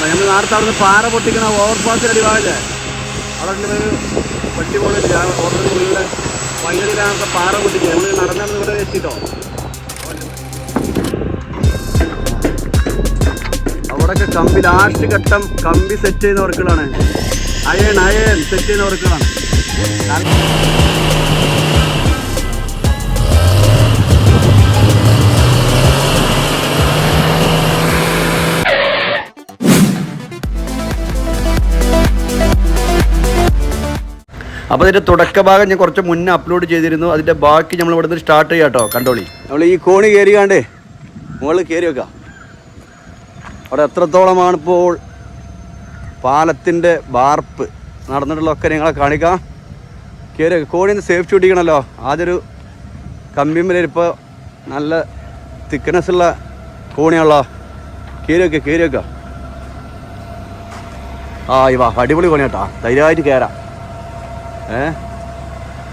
നമ്മൾ നേരത്തെ അവിടുന്ന് പാറ പൊട്ടിക്കണ ഓവർപാസിന് അടിവാളില്ലേ അവിടെ ഒരു വണ്ടി ഓർഡർ മുഴുവൻ വൈകിട്ട് പാറ പൊട്ടിക്കുക നമ്മൾ നടന്നു ഇവിടെ എത്തിട്ടോ. അവിടെയൊക്കെ കമ്പി ലാസ്റ്റ് ഘട്ടം കമ്പി സെറ്റ് ചെയ്യുന്ന വർക്കുകളാണ്. അയൺ അയൺ സെറ്റ് ചെയ്യുന്ന വർക്കുകളാണ്. അപ്പോൾ അതിന്റെ തുടക്ക ഭാഗം ഞാൻ കുറച്ച് മുന്നേ അപ്ലോഡ് ചെയ്തിരുന്നു. അതിന്റെ ബാക്കി നമ്മൾ ഇവിടെ നിന്ന് സ്റ്റാർട്ട് ചെയ്യാം കേട്ടോ കണ്ടോളി. നമ്മൾ ഈ കോണി കയറിയാണ്ട് മുകളിൽ കയറി വെക്കാം. അവിടെ എത്രത്തോളമാണ് ഇപ്പോൾ പാലത്തിന്റെ വാർപ്പ് നടന്നിട്ടുള്ളതൊക്കെ നിങ്ങളെ കാണിക്കാം. കയറി കോണിന്ന് സേഫ്റ്റി ഒട്ടിക്കണമല്ലോ ആദ്യൊരു കമ്പിമ്മലിപ്പോൾ നല്ല തിക്നെസ് ഉള്ള കോണിയാണല്ലോ. കയറി വെക്കുക കയറി വെക്കുക ആ ഇവ അടിപൊളി കോണിയാട്ടാ. ധൈര്യമായിട്ട് കയറാം ഏ?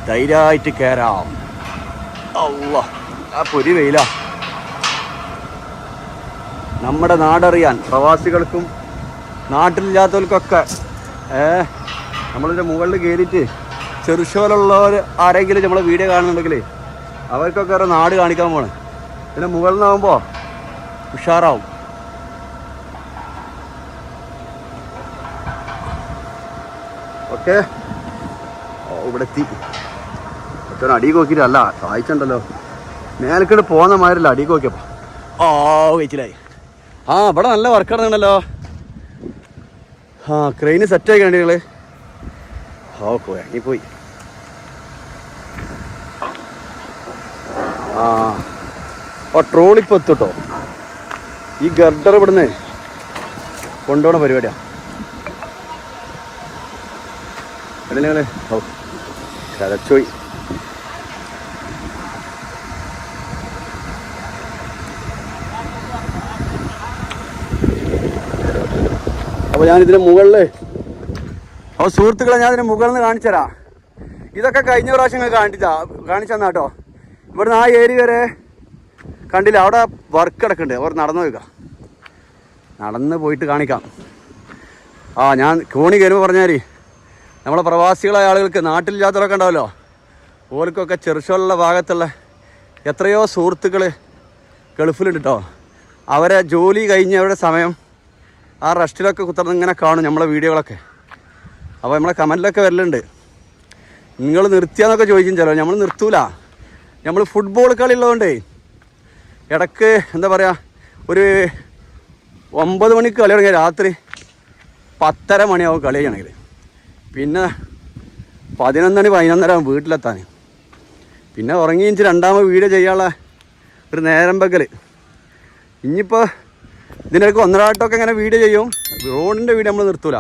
ധൈര്യമായിട്ട് കയറാം അല്ല ആ പൊരി വെയില. നമ്മുടെ നാടറിയാൻ പ്രവാസികൾക്കും നാട്ടിലില്ലാത്തവർക്കൊക്കെ ഏ? നമ്മളിതിന്റെ മുകളിൽ കയറിയിട്ട് ചെറുശോലുള്ളവർ ആരെങ്കിലും നമ്മളെ വീഡിയോ കാണുന്നുണ്ടെങ്കിൽ അവർക്കൊക്കെ ഒരു നാട് കാണിക്കാൻ പോണ്. പിന്നെ മുകളിൽ നിന്നാകുമ്പോൾ ഉഷാറാവും. ഓക്കെ? ഇവിടെ എത്തി ഒറ്റ അടി അല്ല സഹായിച്ചുണ്ടല്ലോ മേലക്കിട് പോകുന്ന മാതിരില്ല അടി നോക്കിയപ്പോ ഓ വെച്ചിലായി ആ ഇവിടെ നല്ല വർക്ക് നടന്നുണ്ടല്ലോ ആ ക്രെയിന് സെറ്റ് ആയി നിങ്ങൾ ഓ പോയി ആ ഓ ട്രോളിപ്പോൾ എത്തുട്ടോ. ഈ ഗർഡർ ഇവിടുന്ന് കൊണ്ടുപോണ പരിപാടിയാണ് എവിടെ ഓ കരച്ചോയി അപ്പോൾ ഞാൻ ഇതിന് മുകളിൽ അപ്പോൾ സുഹൃത്തുക്കളെ ഞാൻ ഇതിന് മുകളിൽ നിന്ന് കാണിച്ചുതരാ ഇതൊക്കെ കഴിഞ്ഞ പ്രാവശ്യം നിങ്ങൾ കാണിച്ചാ കാണിച്ചെന്നാ കേട്ടോ. ഇവിടുന്ന് ആ ഏരി വരെ കണ്ടില്ല അവിടെ വർക്ക് കിടക്കുന്നുണ്ട്. അവർ നടന്നു നോക്കുക നടന്ന് പോയിട്ട് കാണിക്കാം. ആ ഞാൻ കോണി കയറുമ്പോൾ പറഞ്ഞാൽ നമ്മളെ പ്രവാസികളായ ആളുകൾക്ക് നാട്ടിലില്ലാത്തവരൊക്കെ ഉണ്ടാവല്ലോ? ഓർക്കൊക്കെ ചെറുശോലുള്ള ഭാഗത്തുള്ള എത്രയോ സുഹൃത്തുക്കൾ ഗൾഫിലുണ്ട് കേട്ടോ അവരെ ജോലി കഴിഞ്ഞ് അവരുടെ സമയം ആ റെസ്റ്റിലൊക്കെ കുത്തർന്ന് ഇങ്ങനെ കാണും നമ്മളെ വീഡിയോകളൊക്കെ. അപ്പോൾ നമ്മളെ കമന്റിലൊക്കെ വരലുണ്ട്. നിങ്ങൾ നിർത്തിയാന്നൊക്കെ ചോദിക്കും ചിലോ നമ്മൾ നിർത്തൂല. നമ്മൾ ഫുട്ബോൾ കളി ഉള്ളതുകൊണ്ടേ ഇടയ്ക്ക് എന്താ പറയുക ഒരു ഒമ്പത് മണിക്ക് കളി തുടങ്ങിയ രാത്രി പത്തര മണിയാവും കളി ചെയ്യണമെങ്കിൽ പിന്നെ പതിനൊന്നണി പതിനൊന്നര ആവും വീട്ടിലെത്താൻ. പിന്നെ ഉറങ്ങി ഇഞ്ച് രണ്ടാമത് വീഡിയോ ചെയ്യാനുള്ള ഒരു നേരം പകൽ ഇനിയിപ്പോൾ ഇതിനിടയ്ക്ക് ഒന്നരാട്ടമൊക്കെ ഇങ്ങനെ വീഡിയോ ചെയ്യും. റോഡിന്റെ വീഡിയോ നമ്മൾ നിർത്തൂല.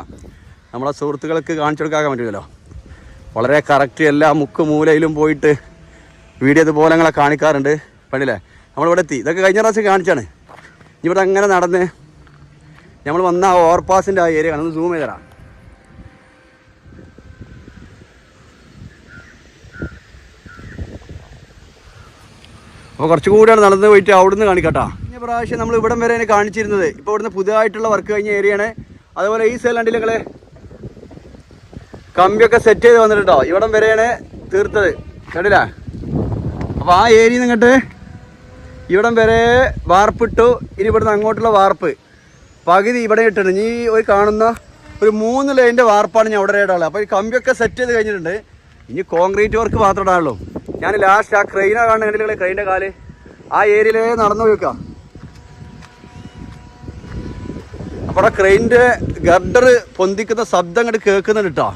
നമ്മളെ സുഹൃത്തുക്കൾക്ക് കാണിച്ചു കൊടുക്കാൻ പറ്റില്ലല്ലോ വളരെ കറക്റ്റ് എല്ലാ മുക്ക് മൂലയിലും പോയിട്ട് വീഡിയോ ഇതുപോലെ ഞങ്ങളെ കാണിക്കാറുണ്ട്. പണ്ടില്ലേ നമ്മളിവിടെ എത്തി. ഇതൊക്കെ കഴിഞ്ഞ പ്രാവശ്യം കാണിച്ചാണ്. ഇവിടെ അങ്ങനെ നടന്ന് നമ്മൾ വന്ന ആ ഓവർപാസിന്റെ ആ ഏരിയ കാണുന്നത് സൂം ചെയ്തരാം അപ്പോൾ കുറച്ചും കൂടിയാണ് നടന്ന് പോയിട്ട് അവിടുന്ന് കാണിക്കട്ടാ. കഴിഞ്ഞ പ്രാവശ്യം നമ്മൾ ഇവിടം വരെ കാണിച്ചിരുന്നത്. ഇപ്പോൾ ഇവിടുന്ന് പുതിയതായിട്ടുള്ള വർക്ക് കഴിഞ്ഞ ഏരിയയാണ് അതുപോലെ ഈ സൈലൻഡിൽ നിങ്ങളെ കമ്പിയൊക്കെ സെറ്റ് ചെയ്ത് വന്നിട്ടുണ്ടോ? ഇവിടം വരെയാണ് തീർത്തത്. കണ്ടില്ല? അപ്പോൾ ആ ഏരിയ നിങ്ങട്ട് ഇവിടം വരെ വാർപ്പിട്ടു. ഇനി ഇവിടുന്ന് അങ്ങോട്ടുള്ള വാർപ്പ്. പകുതി ഇവിടെ ഇട്ടിട്ടുണ്ട്. ഇനി ഒരു കാണുന്ന ഒരു മൂന്ന് ലൈന്റെ വാർപ്പാണ് ഞാൻ അവിടെ ഇടാനുള്ളത്. അപ്പോൾ ഈ കമ്പിയൊക്കെ സെറ്റ് ചെയ്ത് കഴിഞ്ഞിട്ടുണ്ട്. ഇനി കോൺക്രീറ്റ് വർക്ക് മാത്രം ഇടാനുള്ളൂ. ഞാൻ ലാസ്റ്റ് ആ ക്രെയിനെ കാണുന്ന കണ്ടില്ലേ ക്രെയിന്റെ കാൽ? ആ ഏരിയയിലേ നടന്നു വെക്കാം അപ്പോൾ അവിടെ ക്രെയിന്റെ ഗർഡർ പൊന്തിക്കുന്ന ശബ്ദം അങ്ങോട്ട് കേൾക്കുന്നുണ്ട് കേട്ടോ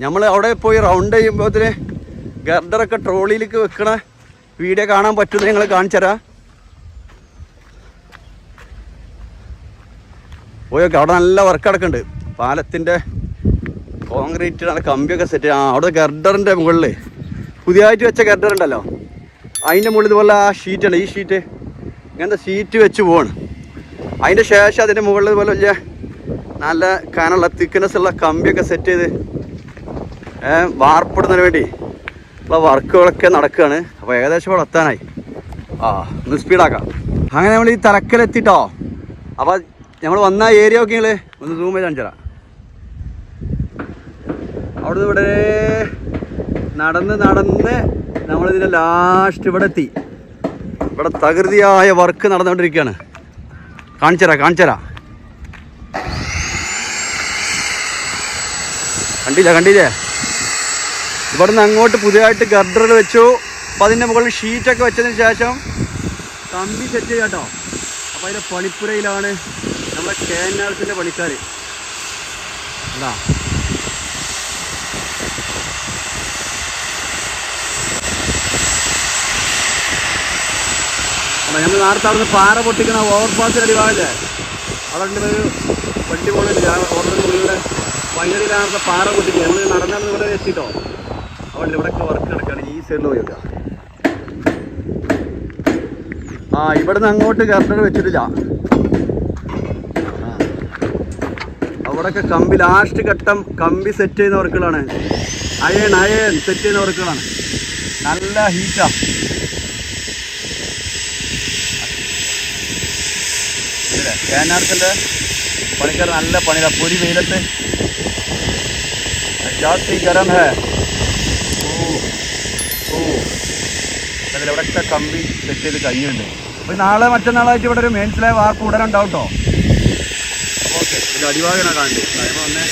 നമ്മൾ അവിടെ പോയി റൗണ്ട് ചെയ്യുമ്പോഴത്തിന് ഗർഡറൊക്കെ ട്രോളിയിലേക്ക് വെക്കണ വീഡിയോ കാണാൻ പറ്റുമെന്ന് ഞങ്ങൾ കാണിച്ചുതരാം പോയൊക്കെ അവിടെ നല്ല വർക്ക് നടക്കുന്നുണ്ട്. പാലത്തിന്റെ കോൺക്രീറ്റ് കമ്പിയൊക്കെ സെറ്റ് ആ അവിടെ ഗർഡറിന്റെ മുകളിൽ പുതിയതായിട്ട് വെച്ച ഗർഡർ ഉണ്ടല്ലോ. അതിന്റെ മുകളിൽ ഇതുപോലെ ആ ഷീറ്റ് ഉണ്ട്. ഈ ഷീറ്റ് ഇങ്ങനത്തെ ഷീറ്റ് വെച്ച് പോവാണ്. അതിന്റെ ശേഷം അതിന്റെ മുകളിൽ ഇതുപോലെ വലിയ നല്ല കനുള്ള തിക്നെസ് ഉള്ള കമ്പിയൊക്കെ സെറ്റ് ചെയ്ത് വാർപ്പിടുന്നതിന് വേണ്ടി ഉള്ള വർക്കുകളൊക്കെ നടക്കുകയാണ്. അപ്പോൾ ഏകദേശം ഇവിടെ എത്താനായി. ആ ഒന്ന് സ്പീഡാക്കാം അങ്ങനെ നമ്മൾ ഈ തലക്കലെത്തിട്ടോ. അപ്പോൾ നമ്മൾ വന്ന ഏരിയ ഒക്കെ നിങ്ങൾ ഒന്ന് സൂം ചെയ്ത് കാണിച്ചു തരാം നിന്ന് ഇവിടെ നടന്ന് നടന്ന് നമ്മളിതിന്റെ ലാസ്റ്റ് ഇവിടെ എത്തി. ഇവിടെ തകൃതിയായ വർക്ക് നടന്നുകൊണ്ടിരിക്കുകയാണ്. കാണിച്ചരാ കാണിച്ചരാ കണ്ടില്ല കണ്ടില്ലേ? ഇവിടുന്ന് അങ്ങോട്ട് പുതിയതായിട്ട് ഗർഡർ വെച്ചു. അപ്പം അതിന്റെ മുകളിൽ ഷീറ്റൊക്കെ വെച്ചതിന് ശേഷം കമ്പി സെറ്റ് ചെയ്യാം കേട്ടോ. അപ്പം അതിന്റെ പണിപ്പുരയിലാണ് നമ്മുടെ കേനാൾസിന്റെ പണിക്കാർ എന്താ നമ്മൾ നേരത്തെ അവിടുന്ന് പാറ പൊട്ടിക്കുന്ന ഓവർപാസിന് അടിവാളില്ലേ? അവിടെ ഒരു വണ്ടി പോകുന്നുണ്ട് ഓർഡർ മുകളിലൂടെ വൈകുന്നേരം നേരത്തെ പാറ പൊട്ടിക്കുക നമ്മൾ നടന്നാണ് ഇവിടെ എത്തിട്ടോ. അവിടെ ഇവിടെയൊക്കെ വർക്ക് നടക്കുകയാണ് ഈ സൈഡിൽ പോയി ആ ഇവിടുന്ന് അങ്ങോട്ട് ഗർഡർ വെച്ചിട്ടില്ല. അവിടെയൊക്കെ കമ്പി ലാസ്റ്റ് ഘട്ടം കമ്പി സെറ്റ് ചെയ്യുന്ന വർക്കുകളാണ് അയൺ അയൺ സെറ്റ് ചെയ്യുന്ന വർക്കുകളാണ് നല്ല ഹീറ്റാ കേനാർക്കിന്റെ പണിക്കാർ നല്ല പണിയാണ് പൊരി വെയിലത്ത്. ജാസ്തി ഗരം ഹേ. ഓ കമ്പി സെറ്റ് ചെയ്ത് കഴിഞ്ഞിട്ടുണ്ട്. അപ്പോൾ നാളെ മറ്റന്നാളായിട്ട് ഇവിടെ ഒരു മെയിൻസിലായ ഉടനെ ഉണ്ടാവും കേട്ടോ ഓക്കെ ഇത് അടിവാകനാണ് കാണേണ്ടത് അതിന് വന്നേ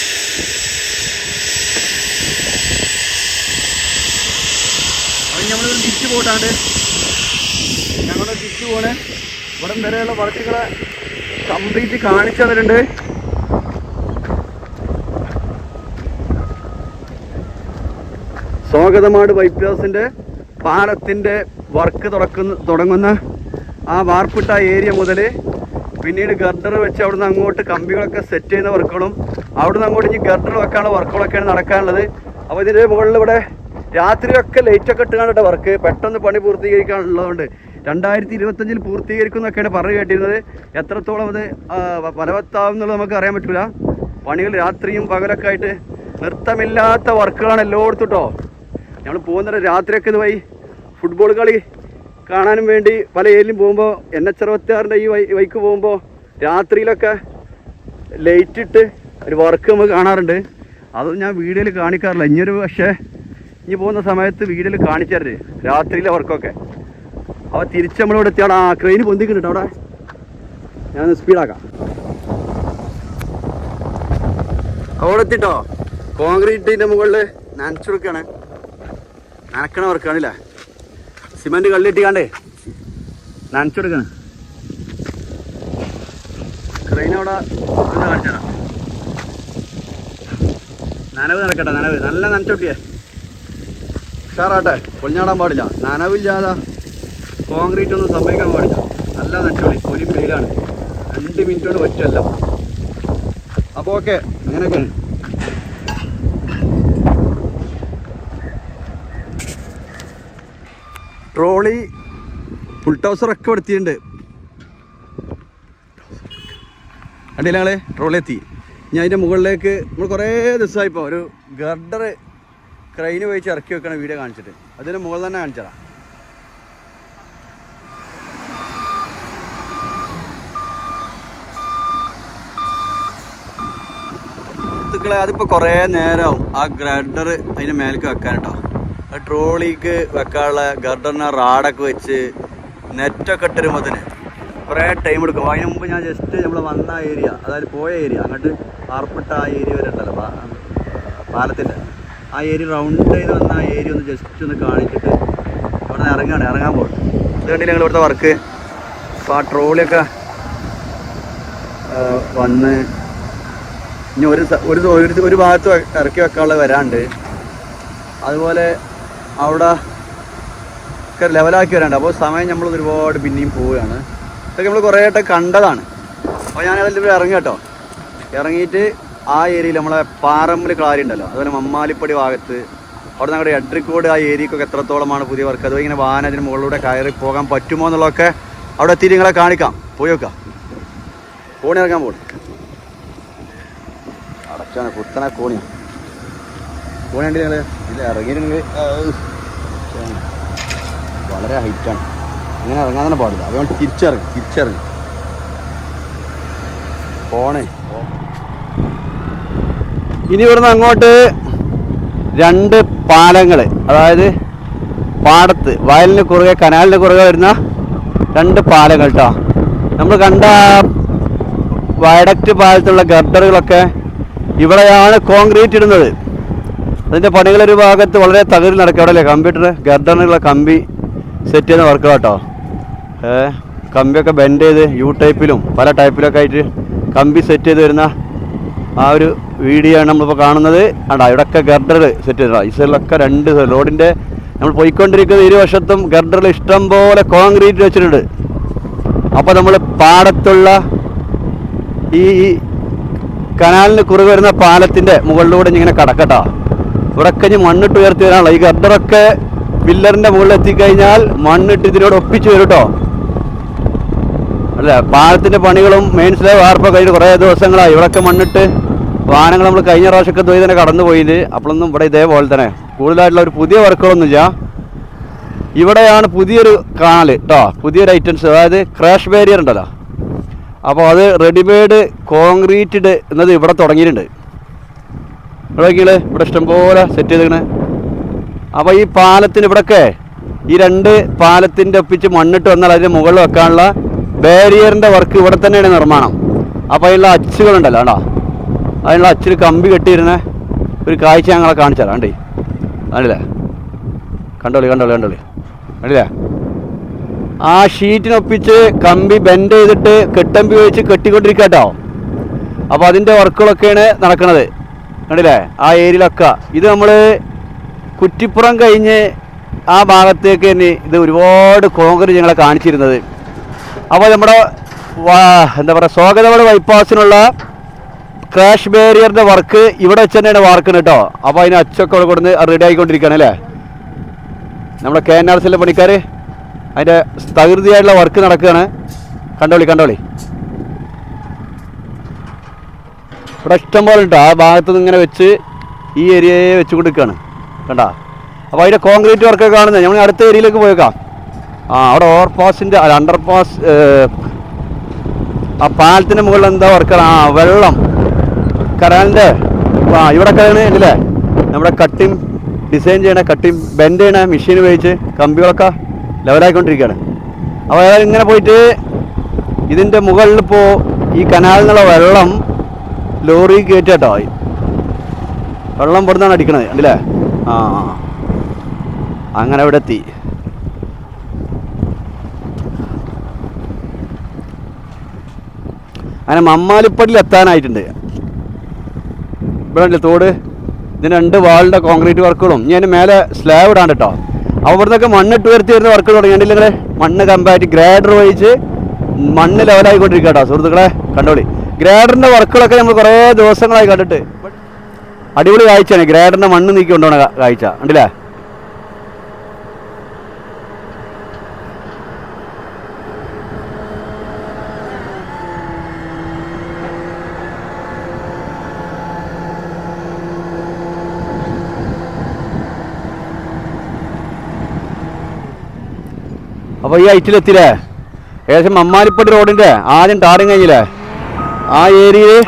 അപ്പം നമ്മൾ തിരിച്ചു പോട്ടാണ്ട് ഞങ്ങൾ തിരിച്ചു പോണേ. ഇവിടെ വരെയുള്ള വർക്കുകളെ കംപ്ലീറ്റ് കാണിച്ചു തന്നിട്ടുണ്ട്. സ്വാഗതമാട് ബൈപ്പാസിന്റെ പാലത്തിന്റെ വർക്ക് തുടക്കുന്ന തുടങ്ങുന്ന ആ വാർപ്പിട്ട ഏരിയ മുതൽ പിന്നീട് ഗർഡർ വെച്ച് അവിടുന്ന് അങ്ങോട്ട് കമ്പികളൊക്കെ സെറ്റ് ചെയ്യുന്ന വർക്കുകളും അവിടുന്ന് അങ്ങോട്ട് ഇനി ഗർഡർ വെക്കാനുള്ള വർക്കുകളൊക്കെയാണ് നടക്കാനുള്ളത്. അപ്പോൾ ഇതിന്റെ മുകളിൽ ഇവിടെ രാത്രിയൊക്കെ ലൈറ്റൊക്കെ ഇട്ടുകാണ്ടിട്ട് വർക്ക് പെട്ടെന്ന് പണി പൂർത്തീകരിക്കാനുള്ളതുകൊണ്ട് രണ്ടായിരത്തി ഇരുപത്തഞ്ചിൽ പൂർത്തീകരിക്കും എന്നൊക്കെയാണ് പറഞ്ഞു കേട്ടിരുന്നത്. എത്രത്തോളം അത് ഫലവത്താവും എന്നുള്ളത് നമുക്ക് അറിയാൻ പറ്റില്ല പണികൾ രാത്രിയും പകലൊക്കെ ആയിട്ട് നൃത്തമില്ലാത്ത വർക്കുകളാണ് എല്ലായിടത്തും കേട്ടോ നമ്മൾ പോകുന്നത് രാത്രിയൊക്കെ ഇത് വഴി ഫുട്ബോൾ കളി കാണാനും വേണ്ടി പല ഏരിയയിലും പോകുമ്പോൾ എൻ എച്ച് അറുപത്തിയാറിന്റെ ഈ വൈക്ക് പോകുമ്പോൾ രാത്രിയിലൊക്കെ ലൈറ്റ് ഇട്ട് ഒരു വർക്ക് നമ്മൾ കാണാറുണ്ട്. അത് ഞാൻ വീഡിയോയിൽ കാണിക്കാറില്ല. ഇനിയൊരു പക്ഷേ ഇനി പോകുന്ന സമയത്ത് വീഡിയോയിൽ കാണിച്ചു തരരുത് രാത്രിയിലെ വർക്കൊക്കെ അപ്പോൾ തിരിച്ച് നമ്മളിവിടെ ആ ക്രെയിൻ പൊന്തിക്കുന്നുണ്ട് അവിടെ. ഞാൻ സ്പീഡാക്കാം അവിടെ എത്തിട്ടോ? കോൺക്രീറ്റിന്റെ മുകളിൽ നനച്ചെടുക്കാണ് നനക്കണ വർക്കാണല്ലേ സിമെന്റ് കള്ളിട്ടിക്കാണ്ടേ നനച്ചെടുക്കണ ക്രെയിൻ അവിടെ ഒന്ന് കാണിച്ചാ നനവ് നടക്കട്ടെ നനവ്. നല്ല നനച്ചൊട്ടിയേ. ഉഷാറാട്ടെ പൊളിഞ്ഞാടാൻ പാടില്ല. നനവില്ലാതെ. കോൺക്രീറ്റ് ഒന്നും സംഭവിക്കാൻ പാടില്ല. നല്ല നനച്ചോളി ഒരു ഫെയിലാണ് രണ്ട് മിനിറ്റ് കൊണ്ട് ഒറ്റല്ല അപ്പോൾ ഓക്കെ അങ്ങനെയൊക്കെയാണ് ട്രോളി ഫുൾ ടൗസറൊക്കെ എടുത്തിട്ടുണ്ട്. അടിയിലാളെ ട്രോളി എത്തി. ഞാൻ അതിന്റെ മുകളിലേക്ക് നമ്മൾ കുറേ ദിവസമായിപ്പോൾ ഒരു ഗർഡർ ക്രൈന് വെച്ച് ഇറക്കി വെക്കണ വീഡിയോ കാണിച്ചിട്ട്. അതിന്റെ മുകളിൽ തന്നെ കാണിച്ചതാ. സുഹൃത്തുക്കളെ അതിപ്പോൾ കുറേ നേരമാവും ആ ഗ്രഡർ അതിന് മേലേക്ക് വെക്കാൻ കേട്ടോ ആ ട്രോളിക്ക് വെക്കാനുള്ള ഗർഡറിനെ റാഡൊക്കെ വെച്ച് നെറ്റൊക്കെ ഇട്ടിരുമ്പോത്തിന് കുറേ ടൈം എടുക്കും. അതിന് മുമ്പ് ഞാൻ ജസ്റ്റ് നമ്മൾ വന്ന ഏരിയ അതായത് പോയ ഏരിയ അങ്ങോട്ട് പാർപ്പിട്ട ആ ഏരിയ വരെ ഉണ്ടല്ലോ പാലത്തിന്റെ ആ ഏരിയ റൗണ്ട് ചെയ്ത് വന്ന ആ ഏരിയ ഒന്ന് ജസ്റ്റ് ഒന്ന് കാണിച്ചിട്ട് അവിടെ നിന്ന് ഇറങ്ങാണ് ഇറങ്ങാൻ പോകും ഇത് കണ്ടില്ല ഞങ്ങൾ ഇവിടുത്തെ വർക്ക് അപ്പോൾ ആ ട്രോളിയൊക്കെ വന്ന് ഇനി ഒരു ഒരു ഒരു ഭാഗത്ത് ഇറക്കി വെക്കാനുള്ള വരാണ്ട്. അതുപോലെ അവിടെ ഒക്കെ ലെവലാക്കി വരാണ്ട്. അപ്പോൾ സമയം നമ്മൾ ഒരുപാട് പിന്നെയും പോവുകയാണ്. ഇതൊക്കെ നമ്മൾ കുറേ ആയിട്ട് കണ്ടതാണ്. അപ്പോൾ ഞാൻ അതിൽ ഇറങ്ങി കേട്ടോ. ഇറങ്ങിയിട്ട് ആ ഏരിയയിൽ നമ്മളെ പാറമ്മൽ ക്ലാരി ഉണ്ടല്ലോ. അതുപോലെ മമ്മാലിപ്പടി ഭാഗത്ത്. അവിടെ നമ്മുടെ എഡ്രിക്കോട് ആ ഏരിയക്കൊക്കെ എത്രത്തോളമാണ് പുതിയ വർക്ക്? അതുപോലെ ഇങ്ങനെ വാഹനത്തിന് മുകളിലൂടെ കയറി പോകാൻ പറ്റുമോ എന്നുള്ളതൊക്കെ അവിടെ എത്തിയിട്ട് നിങ്ങളെ കാണിക്കാം. പോയി വെക്കാം കോണി ഇറങ്ങാൻ പോകും കുത്തന കോണിയാണ് കോണി ഉണ്ട് നിങ്ങൾ ഇല്ല ഇറങ്ങിയിരുന്നെങ്കിൽ വളരെ ഹൈറ്റാണ് ഇങ്ങനെ ഇറങ്ങാൻ തന്നെ പാടില്ല. അതുകൊണ്ട് തിരിച്ചിറങ്ങി തിരിച്ചിറങ്ങി. പോണേ ഇനി ഇവിടുന്ന് അങ്ങോട്ട് രണ്ട് പാലങ്ങൾ അതായത് പാടത്ത് വയലിന് കുറുകെ കനാലിന് കുറുകെ വരുന്ന രണ്ട് പാലങ്ങൾ കേട്ടോ നമ്മൾ കണ്ട വയഡക്റ്റ് പാലത്തുള്ള ഗർഡറുകളൊക്കെ ഇവിടെയാണ് കോൺക്രീറ്റ് ഇടുന്നത്. അതിന്റെ പണികളൊരു ഭാഗത്ത് വളരെ തകരി നടക്കുക. അവിടെ അല്ലേ കമ്പ്യൂട്ടർ ഗർഡറിനുള്ള കമ്പി സെറ്റ് ചെയ്യുന്ന വർക്ക് കേട്ടോ ഏ കമ്പിയൊക്കെ ബെൻഡ് ചെയ്ത് യു ടൈപ്പിലും പല ടൈപ്പിലൊക്കെ ആയിട്ട് കമ്പി സെറ്റ് ചെയ്ത് വരുന്ന ആ ഒരു വീഡിയോ ആണ് നമ്മളിപ്പോൾ കാണുന്നത്. ആണ്ടാ ഇവിടെയൊക്കെ ഗർഡർ സെറ്റ് ചെയ്തോ ഈ സൈഡിലൊക്കെ രണ്ട് റോഡിന്റെ നമ്മൾ പോയിക്കൊണ്ടിരിക്കുന്ന ഇരുവശത്തും ഗർഡറിൽ ഇഷ്ടം പോലെ കോൺക്രീറ്റ് വെച്ചിട്ടുണ്ട്. അപ്പോൾ നമ്മൾ പാടത്തുള്ള ഈ കനാലിന് കുറുകെ വരുന്ന പാലത്തിന്റെ മുകളിലൂടെ ഇങ്ങനെ കടക്കട്ടോ. ഇനി മണ്ണിട്ട് ഉയർത്തി വരാനുള്ള ഈ ഗർഡറൊക്കെ പില്ലറിന്റെ മുകളിൽ എത്തിക്കഴിഞ്ഞാൽ മണ്ണിട്ട് ഇതിനോട് ഒപ്പിച്ച് വരും കേട്ടോ അല്ല? പാലത്തിന്റെ പണികളും മെയിൻ സ്ലാബ് വാർപ്പൊക്കെ കഴിഞ്ഞ് കുറേ ദിവസങ്ങളായി. ഇവിടെയൊക്കെ മണ്ണിട്ട് വാഹനങ്ങൾ നമ്മൾ കഴിഞ്ഞ പ്രാവശ്യമൊക്കെ ദ്വൈ തന്നെ കടന്നു പോയില്ല അപ്പോഴൊന്നും ഇവിടെ ഇതേപോലെ തന്നെ. കൂടുതലായിട്ടുള്ള ഒരു പുതിയ വർക്കുകളൊന്നുമില്ല. ഇവിടെയാണ് പുതിയൊരു കാണൽ കേട്ടോ പുതിയൊരു ഐറ്റംസ് അതായത് ക്രാഷ് ബാരിയർ ഉണ്ടല്ലോ. അപ്പോൾ അത് റെഡിമെയ്ഡ് കോൺക്രീറ്റഡ് എന്നത് ഇവിടെ തുടങ്ങിയിട്ടുണ്ട്. ഇവിടെ നോക്കിയാൽ ഇവിടെ ഇഷ്ടംപോലെ സെറ്റ് ചെയ്തേക്കണേ അപ്പോൾ ഈ പാലത്തിന് ഇവിടെയൊക്കെ ഈ രണ്ട് പാലത്തിന്റെ ഒപ്പിച്ച് മണ്ണിട്ട് വന്നാൽ അതിന്റെ മുകളിൽ വെക്കാനുള്ള ബാരിയറിന്റെ വർക്ക് ഇവിടെ തന്നെയാണ് നിർമ്മാണം. അപ്പോൾ അതിനുള്ള അച്ചുകളുണ്ടല്ലോ കേട്ടോ അതിനുള്ള അച്ചിൽ കമ്പി കെട്ടിയിരുന്ന. ഒരു കാഴ്ച ഞങ്ങളെ കാണിച്ചാലേ കണ്ടേ കണ്ടില്ലേ? കണ്ടോളി കണ്ടോളി കണ്ടോളി. കണ്ടില്ലേ? ആ ഷീറ്റിനൊപ്പിച്ച് കമ്പി ബെൻഡ് ചെയ്തിട്ട് കെട്ടമ്പി വെച്ച് കെട്ടിക്കൊണ്ടിരിക്കുക കേട്ടോ അപ്പോൾ അതിന്റെ വർക്കുകളൊക്കെയാണ് നടക്കുന്നത്. കണ്ടില്ലേ? ആ ഏരിയയിലൊക്കെ. ഇത് നമ്മൾ കുറ്റിപ്പുറം കഴിഞ്ഞ് ആ ഭാഗത്തേക്ക് തന്നെ ഇത് ഒരുപാട് കോൺക്രീറ്റ് ഞങ്ങളെ കാണിച്ചിരുന്നത്. അപ്പോൾ നമ്മുടെ എന്താ പറയുക സ്വാഗതവള ബൈപ്പാസിനുള്ള ക്രാഷ് ബാരിയറിന്റെ വർക്ക് ഇവിടെ വെച്ച് തന്നെയാണ് വാർക്കുന്നത് കേട്ടോ. അപ്പോൾ അതിന് അച്ചൊക്കെ ഇവിടെ കൊടുന്ന് റെഡി ആയിക്കൊണ്ടിരിക്കുകയാണ് അല്ലേ? നമ്മുടെ കെ എൻ ആർ സിയിലെ പണിക്കാർ അതിന്റെ തകൃതിയായിട്ടുള്ള വർക്ക് നടക്കുകയാണ്. കണ്ടോളി കണ്ടോളി. ഇവിടെ ഇഷ്ടം പോലെ ഉണ്ട്. ആ ഭാഗത്ത് നിന്ന് ഇങ്ങനെ വെച്ച് ഈ ഏരിയയെ വെച്ച് കൊടുക്കുകയാണ് കണ്ടാ അപ്പോൾ അതിന്റെ കോൺക്രീറ്റ് വർക്കൊക്കെ കാണുന്നത് നമ്മൾ അടുത്ത ഏരിയയിലേക്ക് പോയേക്കാം. ആ അവിടെ ഓവർപാസിന്റെ അല്ല അണ്ടർ പാസ് ആ പാലത്തിന്റെ മുകളിൽ എന്താ വർക്കാണ് ആ വെള്ളം. കരാലിന്റെ ആ ഇവിടെ കഴിയണേ ഇല്ലേ നമ്മുടെ കട്ടിങ് ഡിസൈൻ ചെയ്യണ കട്ടിങ് ബെൻഡ് ചെയ്യണ മെഷീൻ ഉപയോഗിച്ച് കമ്പികളൊക്കെ ലെവലായിക്കൊണ്ടിരിക്കുകയാണ്. അപ്പോൾ അയാൾ ഇങ്ങനെ പോയിട്ട് ഇതിന്റെ മുകളിൽ ഇപ്പോൾ ഈ കനാലിൽ നിന്നുള്ള വെള്ളം ലോറി കയറ്റാട്ടോ വെള്ളം പുറത്താണ് അടിക്കണത് അല്ലേ ആ. അങ്ങനെ ഇവിടെ എത്തി. അങ്ങനെ മമ്മാലിപ്പടിയിൽ എത്താനായിട്ടുണ്ട്. ഇവിടെ തോട്? ഇതിന് രണ്ട് വാളിന്റെ കോൺക്രീറ്റ് വർക്കുകളും ഇനി മേലെ സ്ലാബ് ഇടാണ്ട് കേട്ടോ. അപ്പോൾ ഇവിടുന്നൊക്കെ മണ്ണിട്ട് ഉയർത്തി വരുന്ന വർക്ക് തുടങ്ങിയിട്ടില്ല മണ്ണ് കമ്പാറ്റി ഗ്രേഡർ വഹിച്ച് മണ്ണ് ലെവലായിക്കൊണ്ടിരിക്കുക കേട്ടോ സുഹൃത്തുക്കളെ. കണ്ടോളി. ഗ്രേഡറിന്റെ വർക്കുകളൊക്കെ നമ്മൾ കുറേ ദിവസങ്ങളായി കണ്ടിട്ട്. അടിപൊളി കാഴ്ചയാണ്. ഗ്രേഡറിന്റെ മണ്ണ് നീക്കി കൊണ്ടുപോണ കാ- കാഴ്ച. കണ്ടില്ലേ? അപ്പോൾ ഈ ഐറ്റിലെത്തില്ലേ ഏകദേശം മമ്മാലിപ്പടി റോഡിന്റെ ആദ്യം ടാറിങ് കഴിഞ്ഞില്ലേ? ആ ഏരിയയിൽ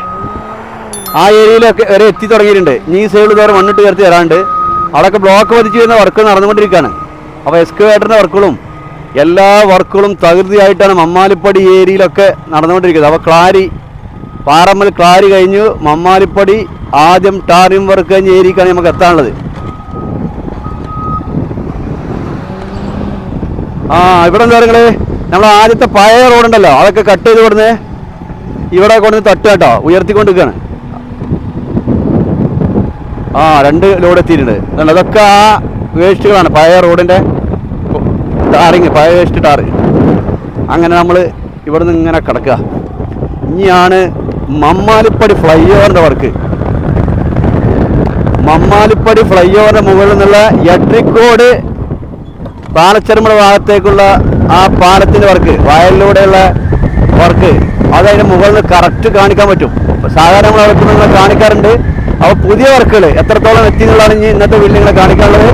ആ ഏരിയയിലൊക്കെ വരെ എത്തി തുടങ്ങിയിട്ടുണ്ട്. ഈ സൈഡിൽ വേറെ മണ്ണിട്ട് കയറി തരാണ്ട് അവിടെയൊക്കെ ബ്ലോക്ക് പതിച്ച് വരുന്ന വർക്ക് നടന്നുകൊണ്ടിരിക്കുകയാണ്. അപ്പോൾ എക്സ്കവേറ്ററിന്റെ വർക്കുകളും എല്ലാ വർക്കുകളും തകൃതിയായിട്ടാണ് മമ്മാലിപ്പടി ഏരിയയിലൊക്കെ നടന്നുകൊണ്ടിരിക്കുന്നത്. അപ്പോൾ ക്ലാരി പാറമ്മൽ ക്ലാരി കഴിഞ്ഞു. മമ്മാലിപ്പടി ആദ്യം ടാറിങ് വർക്ക് കഴിഞ്ഞ ഏരിയക്കാണ് നമുക്ക് എത്താനുള്ളത്. ആ ഇവിടെ എന്താ നിങ്ങൾ? നമ്മൾ ആദ്യത്തെ പഴയ റോഡുണ്ടല്ലോ അതൊക്കെ കട്ട് ചെയ്ത് കൊടുന്ന് ഇവിടെ കൊണ്ടുവന്ന് തട്ടുക കേട്ടോ ഉയർത്തിക്കൊണ്ടിരിക്കുകയാണ്. ആ രണ്ട് ലോഡ് എത്തിയിട്ടുണ്ട്. അതൊക്കെ ആ വേസ്റ്റുകളാണ് പഴയ റോഡിന്റെ ടാറിങ് പഴയ വേസ്റ്റ് ടാറ്. അങ്ങനെ നമ്മൾ ഇവിടെ നിന്ന് ഇങ്ങനെ കിടക്കുക. ഇനിയാണ് മമ്മാലിപ്പടി ഫ്ലൈ ഓവറിന്റെ വർക്ക് മമ്മാലിപ്പടി ഫ്ലൈ ഓവറിന്റെ മുകളിൽ നിന്നുള്ള എട്രിക്കോട് പാലച്ചെറുമണ ഭാഗത്തേക്കുള്ള ആ പാലത്തിന്റെ വർക്ക് വയലിലൂടെയുള്ള വർക്ക് അത് അതിന് മുകളിൽ കറക്റ്റ് കാണിക്കാൻ പറ്റും. സാധാരണ നമ്മൾ അവിടെ കാണിക്കാറുണ്ട്. അപ്പോൾ പുതിയ വർക്കുകൾ എത്രത്തോളം എത്തി എന്നുള്ളതാണ് ഇനി ഇന്നത്തെ ബിൽഡിങ്ങൾ കാണിക്കാനുള്ളത്.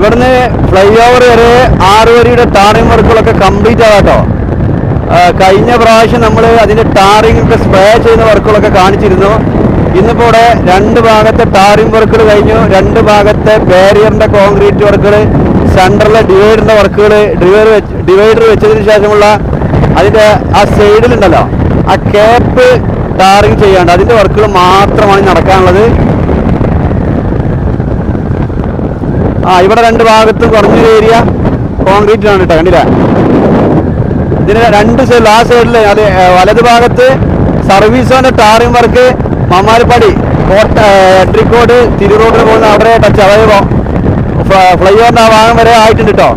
ഇവിടുന്ന് ഫ്ലൈ ഓവർ വരെ ആറ് വരിയുടെ ടാറിംഗ് വർക്കുകളൊക്കെ കംപ്ലീറ്റ് ആകാട്ടോ കഴിഞ്ഞ പ്രാവശ്യം നമ്മൾ അതിന്റെ ഒക്കെ സ്പ്രേ ചെയ്യുന്ന വർക്കുകളൊക്കെ കാണിച്ചിരുന്നു. ഇന്നിപ്പോൾ ഇവിടെ രണ്ട് ഭാഗത്തെ ടാറിംഗ് വർക്കുകൾ കഴിഞ്ഞു. രണ്ട് ഭാഗത്തെ ബാരിയറിന്റെ കോൺക്രീറ്റ് വർക്കുകൾ സെന്ററിലെ ഡിവൈഡറിന്റെ വർക്കുകൾ ഡിവൈഡർ വെച്ച് ഡിവൈഡർ വെച്ചതിന് ശേഷമുള്ള അതിന്റെ ആ സൈഡിലുണ്ടല്ലോ ആ ക്യാപ്പ് ടാറിങ് ചെയ്യാണ്ട് അതിന്റെ വർക്കുകൾ മാത്രമാണ് നടക്കാനുള്ളത്. ആ ഇവിടെ രണ്ട് ഭാഗത്തും കുറഞ്ഞൊരു ഏരിയ കോൺക്രീറ്റ് ആണ് കേട്ടോ കണ്ടില്ല? ഇതിന് രണ്ട് സൈഡിൽ ആ സൈഡിൽ അത് വലത് ഭാഗത്ത് സർവീസോന്റെ ടാറിംഗ് വർക്ക് മമ്മാരിപ്പാടി കോട്ട എട്രിക്കോട് തിരുറോഡിന് പോകുന്ന അവിടെ ടച്ച് അതായത് ഫ്ലൈ ഓവറിന്റെ ആ ഭാഗം വരെ ആയിട്ടുണ്ട് കേട്ടോ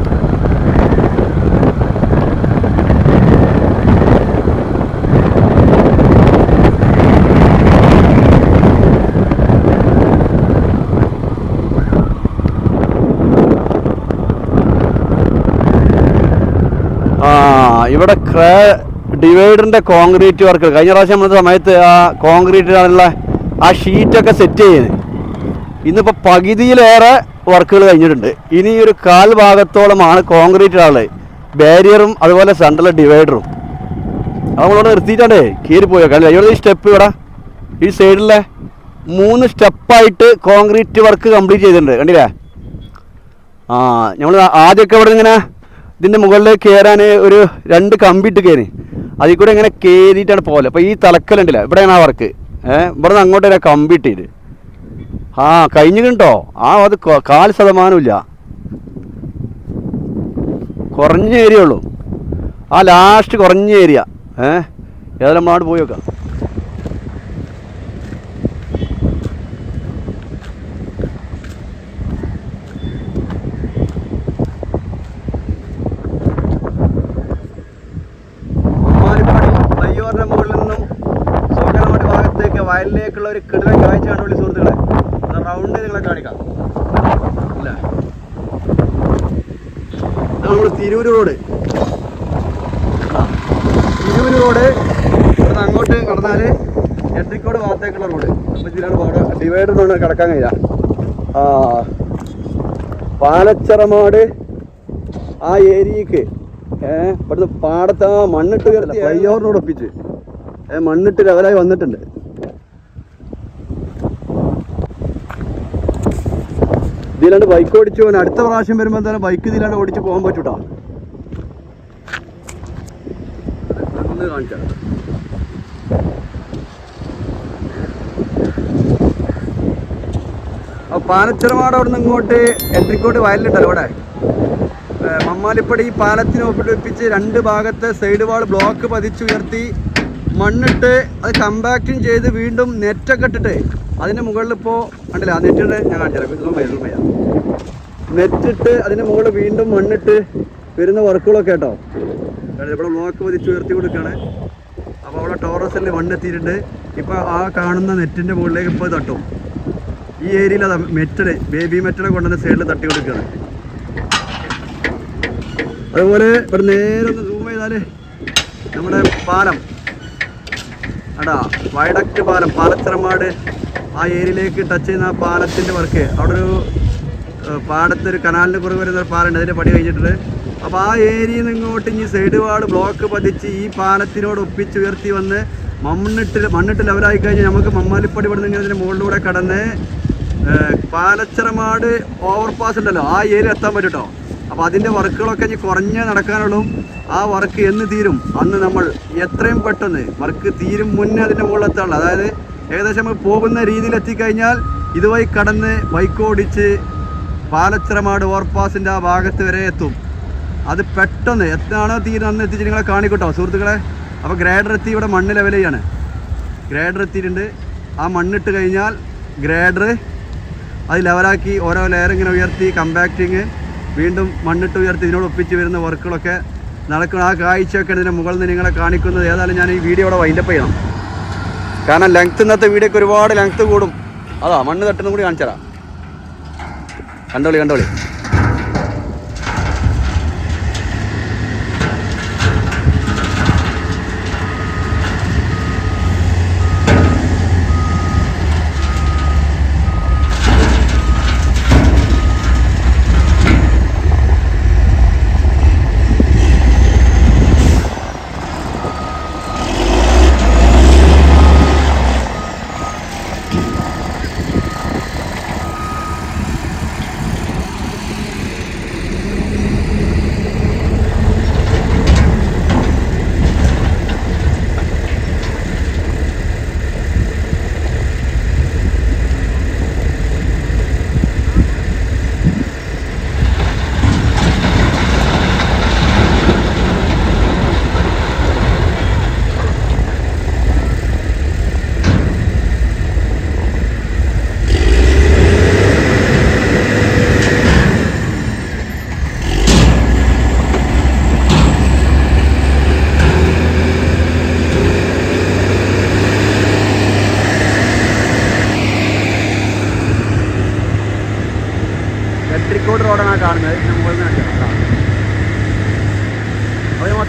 ആ ഇവിടെ ക്രേ ഡിവൈഡറിന്റെ കോൺക്രീറ്റ് വർക്ക്. കഴിഞ്ഞ പ്രാവശ്യം വന്ന സമയത്ത് ആ കോൺക്രീറ്റിനുള്ള ആ ഷീറ്റൊക്കെ സെറ്റ് ചെയ്യുന്നത് ഇന്നിപ്പോൾ പകുതിയിലേറെ വർക്കുകൾ കഴിഞ്ഞിട്ടുണ്ട്. ഇനി ഒരു കാൽ ഭാഗത്തോളമാണ് കോൺക്രീറ്റിലുള്ളത് ബാരിയറും അതുപോലെ സെൻട്രൽ ഡിവൈഡറും. അത് നമ്മളിവിടെ നിർത്തിയിട്ടാണ്ടേ കീറി പോയോ കാരണം ഇവിടെ ഈ സ്റ്റെപ്പ് ഇവിടെ ഈ സൈഡിലെ മൂന്ന് സ്റ്റെപ്പായിട്ട് കോൺക്രീറ്റ് വർക്ക് കംപ്ലീറ്റ് ചെയ്തിട്ടുണ്ട്. കണ്ടില്ലേ? ആ നമ്മൾ ആദ്യമൊക്കെ ഇവിടെ ഇങ്ങനെ ഇതിന്റെ മുകളിൽ കയറാൻ ഒരു രണ്ട് കമ്പിട്ട് കയറി അതിൽ കൂടെ ഇങ്ങനെ കയറിയിട്ടാണ് പോലെ അപ്പോൾ ഈ തലക്കലുണ്ടല്ലോ ഇവിടെയാണ് ആ വർക്ക്. ഏഹ് ഇവിടെ നിന്ന് അങ്ങോട്ട് വരാം കമ്പി ഇട്ടിട്ട്. ആ കഴിഞ്ഞു കണ്ടോ ആ അത് കാൽ ശതമാനമില്ല കുറഞ്ഞ ഏരിയ ഉള്ളൂ. ആ ലാസ്റ്റ് കുറഞ്ഞ ഏരിയ. ഏഹ് ഏതായാലും നമ്മളവിടെ പോയി നോക്കാം ഉമ്മാനിപ്പാടി ഫ്ലൈഓവറിന്റെ മുകളിൽ നിന്നും സോക്കനമാടി ഭാഗത്തേക്ക് വയലിലേക്കുള്ള ഒരു കിടന്ന കാഴ്ചയാണ് കണ്ടുപിടി സുഹൃത്തുക്കളെ. റൗണ്ട് നിങ്ങളെ കാണിക്കാം. ഇല്ല. നമ്മൾ തിരൂര് റോഡ് തിരൂർ റോഡ് ഇവിടുന്ന് അങ്ങോട്ട് കടന്നാൽ എട്ടിക്കോട് ഭാഗത്തേക്കുള്ള റോഡ് അപ്പോൾ ഇതിലാണ് പാടെ. ഡിവൈഡർ റോഡ് കിടക്കാൻ കഴിയില്ല ആ പാലച്ചറമാട് ആ ഏരിയക്ക് ഏഹ് ഇവിടുന്ന് പാടത്ത് ആ മണ്ണിട്ട് ഫ്ലൈഓവറിനോട് ഒപ്പിച്ച്. ഏ മണ്ണിട്ട് ലെവലായി വന്നിട്ടുണ്ട്. ഇതിലാണ്ട് ബൈക്ക് ഓടിച്ചു. പോകാൻ അടുത്ത പ്രാവശ്യം വരുമ്പോൾ തന്നെ ബൈക്ക് ഇതിലാണ്ട് ഓടിച്ച് പോകാൻ പറ്റൂട്ടോ. ഒന്ന് കാണിച്ചാ. ആ പാലച്ചിറമാട് അവിടെ നിന്ന് ഇങ്ങോട്ട് എട്രിക്കോട്ട് വയലിലുണ്ടല്ലോ ഇവിടെ മമ്മാലിപ്പടി ഈ പാലത്തിന് ഒപ്പിടിപ്പിച്ച് രണ്ട് ഭാഗത്തെ സൈഡ് വാൾ ബ്ലോക്ക് പതിച്ചുയർത്തി മണ്ണിട്ട് അത് കമ്പാക്റ്റും ചെയ്ത് വീണ്ടും നെറ്റൊക്കെ ഇട്ടിട്ട് അതിന്റെ മുകളിൽ ഇപ്പോൾ കണ്ടില്ല ആ നെറ്റിട്ട് ഞാൻ കാണിച്ചുതരാം. നെറ്റിട്ട് അതിന്റെ മുകളിൽ വീണ്ടും മണ്ണിട്ട് വരുന്ന വർക്കുകളൊക്കെ കേട്ടോ. ഇവിടെ ബ്ലോക്ക് പതിച്ച് ഉയർത്തി കൊടുക്കുകയാണ്. അപ്പോൾ അവിടെ ടോറസിൽ മണ്ണെത്തിയിട്ടുണ്ട്. ഇപ്പോൾ ആ കാണുന്ന നെറ്റിന്റെ മുകളിലേക്ക് ഇപ്പോൾ തട്ടും. ഈ ഏരിയയിൽ അതാ മെറ്റൽ ബേബി മെറ്റൽ കൊണ്ടുവന്ന് സൈഡിൽ തട്ടി കൊടുക്കുകയാണ്. അതുപോലെ ഇവിടെ നേരെ ഒന്ന് സൂം ചെയ്താൽ നമ്മുടെ പാലം. അടാ വയഡക്റ്റ് പാലം പാലച്ചിറമാട് ആ ഏരിയയിലേക്ക് ടച്ച് ചെയ്യുന്ന ആ പാലത്തിന്റെ വർക്ക് അവിടെ ഒരു പാടത്ത് ഒരു കനാലിന് കുറവ് വരുന്ന ഒരു പാലുണ്ട് അതിന്റെ പണി കഴിഞ്ഞിട്ടുണ്ട്. അപ്പോൾ ആ ഏരിയയിൽ നിന്ന് ഇങ്ങോട്ട് ഇനി സൈഡ് വാർഡ് ബ്ലോക്ക് പതിച്ച് ഈ പാലത്തിനോട് ഒപ്പിച്ച് ഉയർത്തി വന്ന് മണ്ണിട്ട് മണ്ണിട്ട് ലെവലായി കഴിഞ്ഞാൽ നമുക്ക് മമ്മാലിപ്പടി ഇവിടെ നിന്ന് ഇതിന്റെ മുകളിലൂടെ കടന്ന് പാലച്ചിറമാട് ഓവർപാസ് ഉണ്ടല്ലോ. ആ ഏരിയ എത്താൻ പറ്റും കേട്ടോ അപ്പോൾ അതിന്റെ വർക്കുകളൊക്കെ ഇനി കുറഞ്ഞേ നടക്കാനുള്ളൂ. ആ വർക്ക് എന്ന് തീരും. അന്ന് നമ്മൾ എത്രയും പെട്ടെന്ന് വർക്ക് തീരും മുന്നേ അതിന്റെ മുകളിലെത്താനുള്ളൂ. അതായത് ഏകദേശം പോകുന്ന രീതിയിൽ എത്തിക്കഴിഞ്ഞാൽ ഇതുവഴി കടന്ന് ബൈക്ക് ഓടിച്ച് പാലച്ചിറമാട് ഓവർപാസിന്റെ ആ ഭാഗത്ത് വരെ എത്തും. അത് പെട്ടെന്ന് എത്താണോ തീരുന്നത് അന്ന് എത്തിച്ച് നിങ്ങളെ കാണിക്കട്ടോ സുഹൃത്തുക്കളെ. അപ്പോൾ ഗ്രേഡർ എത്തി ഇവിടെ മണ്ണ് ലെവൽ ഗ്രേഡർ എത്തിയിട്ടുണ്ട്. ആ മണ്ണിട്ട് കഴിഞ്ഞാൽ ഗ്രേഡർ അത് ലെവലാക്കി ഓരോ ലെയർ ഇങ്ങനെ ഉയർത്തി കമ്പാക്റ്റിങ് വീണ്ടും മണ്ണിട്ട് ഉയർത്തി ഇതിനോട് ഒപ്പിച്ച് വരുന്ന വർക്കുകളൊക്കെ നടക്കുന്ന ആ കാഴ്ചയൊക്കെ ഇതിന്റെ മുകളിൽ നിന്ന് നിങ്ങളെ കാണിക്കുന്നത്. ഏതായാലും ഞാൻ ഈ വീഡിയോ ഇവിടെ വൈൻഡപ്പ് ചെയ്യണം. കാരണം ലെങ്ത് ഇന്നത്തെ വീഡിയോക്ക് ഒരുപാട് ലെങ്ത് കൂടും. അതാ മണ്ണ് തട്ടുന്ന കൂടി കാണിച്ചു തരാം കണ്ടോളി കണ്ടോളി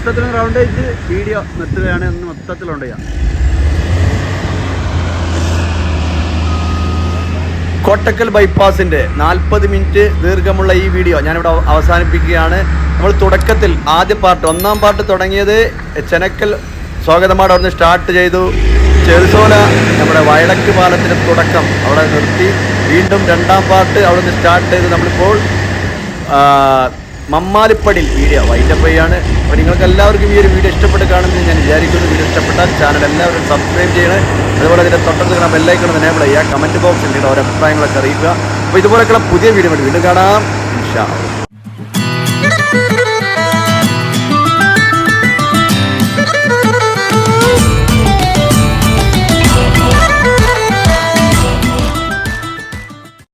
മൊത്തത്തിൽ റൗണ്ട് വെച്ച് വീഡിയോ നിർത്തുകയാണ് എന്ന് മൊത്തത്തിൽ റൗണ്ട് ചെയ്യാം കോട്ടക്കൽ ബൈപ്പാസിന്റെ നാൽപ്പത് മിനിറ്റ് ദീർഘമുള്ള ഈ വീഡിയോ ഞാനിവിടെ അവ- അവസാനിപ്പിക്കുകയാണ്. നമ്മൾ തുടക്കത്തിൽ ആദ്യ പാർട്ട് ഒന്നാം പാർട്ട് തുടങ്ങിയത് ചെനക്കൽ സ്വാഗതമാട് അവിടുന്ന് സ്റ്റാർട്ട് ചെയ്തു. ചെറുസോല നമ്മുടെ വയലക്ക് പാലത്തിന്റെ തുടക്കം അവിടെ നിർത്തി. വീണ്ടും രണ്ടാം പാർട്ട് അവിടുന്ന് സ്റ്റാർട്ട് ചെയ്ത് നമ്മളിപ്പോൾ ആ, മമ്മാലിപ്പടിൽ വീഡിയോ വൈൻഡപ്പ് ചെയ്യാണ് അപ്പോൾ നിങ്ങൾക്ക് എല്ലാവർക്കും ഈ ഒരു വീഡിയോ ഇഷ്ടപ്പെട്ട് കാണുമെന്ന് ഞാൻ വിചാരിക്കുന്നു വീഡിയോ ഇഷ്ടപ്പെട്ടാൽ ചാനൽ എല്ലാവരും സബ്സ്ക്രൈബ് ചെയ്യണം. അതുപോലെ അതിന്റെ തൊട്ടടുത്ത് കാണാൻ ബെല്ലൈക്കണം എനേബിൾ ചെയ്യുക കമന്റ് ബോക്സിൽ നിങ്ങളുടെ ഓരോ അഭിപ്രായങ്ങളൊക്കെ അറിയിക്കുക. അപ്പോൾ ഇതുപോലെയൊക്കെയുള്ള പുതിയ വീഡിയോ വീണ്ടും കാണാം. ഇൻഷാ.